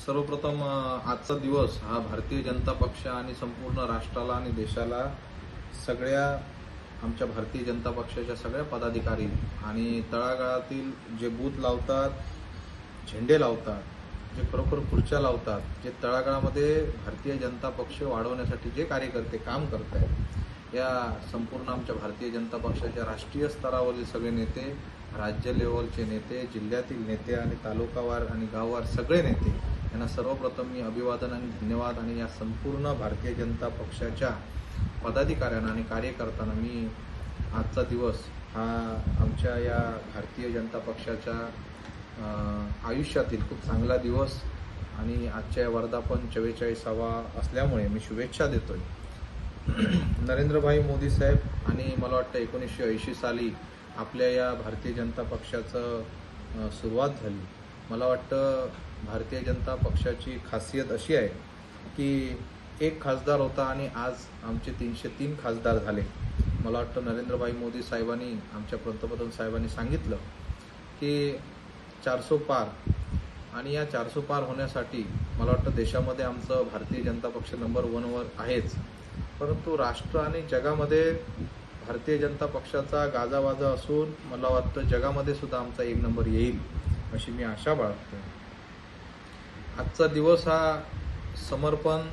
सर्वप्रथम आजचा दिवस हा भारतीय जनता पक्ष आणि संपूर्ण राष्ट्राला आणि देशाला सगळ्या आमच्या भारतीय जनता पक्षाच्या सगळ्या पदाधिकारी आणि तळागाळातील जे बूथ लावतात झेंडे लावतात जे खरोखर खुर्च्या लावतात जे तळागाळामध्ये भारतीय जनता पक्ष वाढवण्यासाठी जे कार्यकर्ते काम करत आहेत या संपूर्ण आमच्या भारतीय जनता पक्षाच्या राष्ट्रीय स्तरावरील सगळे नेते राज्य लेवलचे नेते जिल्ह्यातील नेते आणि तालुकावार आणि गाववार सगळे नेते यांना सर्वप्रथम मी अभिवादन आणि धन्यवाद आणि या संपूर्ण भारतीय जनता पक्षाच्या पदाधिकाऱ्यांना आणि कार्यकर्त्यांना मी आजचा दिवस हा आमच्या या भारतीय जनता पक्षाच्या आयुष्यातील खूप चांगला दिवस आणि आजच्या वर्धापन चव्वेचाळीसावा असल्यामुळे मी शुभेच्छा देतोय. नरेंद्रभाई मोदी साहेब आणि मला वाटतं एकोणीसशे ऐंशी साली आपल्या या भारतीय जनता पक्षाचं सुरुवात झाली. मला वाटतं भारतीय जनता पक्षाची खासियत अशी आहे की एक खासदार होता आणि आज आमचे तीनशे तीन खासदार झाले. मला वाटतं नरेंद्रभाई मोदी साहेबांनी आमच्या पंतप्रधान साहेबांनी सांगितलं की चारसो पार आणि या चारसो पार होण्यासाठी मला वाटतं देशामध्ये आमचं भारतीय जनता पक्ष नंबर वनवर आहेच. परंतु राष्ट्र आणि जगामध्ये भारतीय जनता पक्षाचा गाजावाजा असून मला वाटतं जगामध्ये सुद्धा आमचा एक नंबर येईल. अशी मी आशा बाळगतो. आजचा दिवस हा समर्पण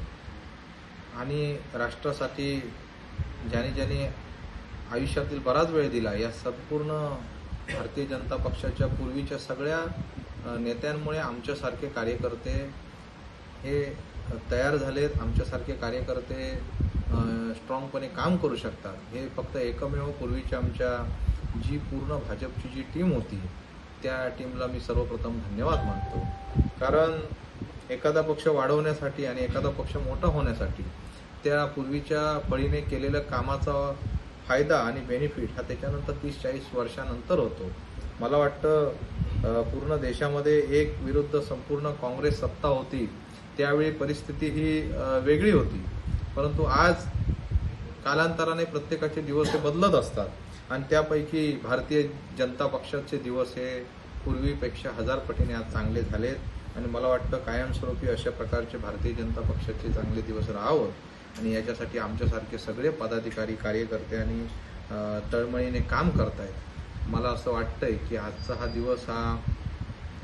आणि राष्ट्रासाठी ज्याने ज्याने आयुष्यातील बराच वेळ दिला या संपूर्ण भारतीय जनता पक्षाच्या पूर्वीच्या सगळ्या नेत्यांमुळे आमच्यासारखे कार्यकर्ते हे तयार झालेत आमच्यासारखे कार्यकर्ते स्ट्रॉंगपणे काम करू शकतात. हे फक्त एकमेव पूर्वीच्या आमच्या जी पूर्ण भाजपची जी टीम होती त्या टीमला मी सर्वप्रथम धन्यवाद मानतो. कारण एखादा पक्ष वाढवण्यासाठी आणि एखादा पक्ष मोठा होण्यासाठी त्या पूर्वीच्या पळीने केलेल्या कामाचा फायदा आणि बेनिफिट हा त्याच्यानंतर तीस चाळीस वर्षानंतर होतो. मला वाटतं पूर्ण देशामध्ये एक विरुद्ध संपूर्ण काँग्रेस सत्ता होती त्यावेळी परिस्थिती ही वेगळी होती. परंतु आज कालांतराने प्रत्येकाचे दिवस हे बदलत असतात. आणि त्यापैकी भारतीय जनता पक्षाचे दिवस हे पूर्वीपेक्षा हजार पटीने आज चांगले झालेत. आणि मला वाटतं कायमस्वरूपी अशा प्रकारचे भारतीय जनता पक्षाचे चांगले दिवस राहावं. आणि याच्यासाठी आमच्यासारखे सगळे पदाधिकारी कार्यकर्ते आणि तळमळीने काम करतायत. मला असं वाटतंय की आजचा हा दिवस हा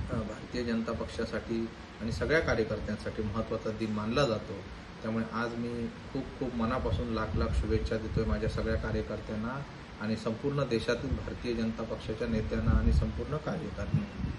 भारतीय जनता पक्षासाठी आणि सगळ्या कार्यकर्त्यांसाठी महत्त्वाचा दिन मानला जातो. त्यामुळे आज मी खूप खूप मनापासून लाख लाख शुभेच्छा देतोय माझ्या सगळ्या कार्यकर्त्यांना. आणि संपूर्ण देशातील भारतीय जनता पक्षाच्या नेत्यांना आणि संपूर्ण कार्यकर्त्यांना.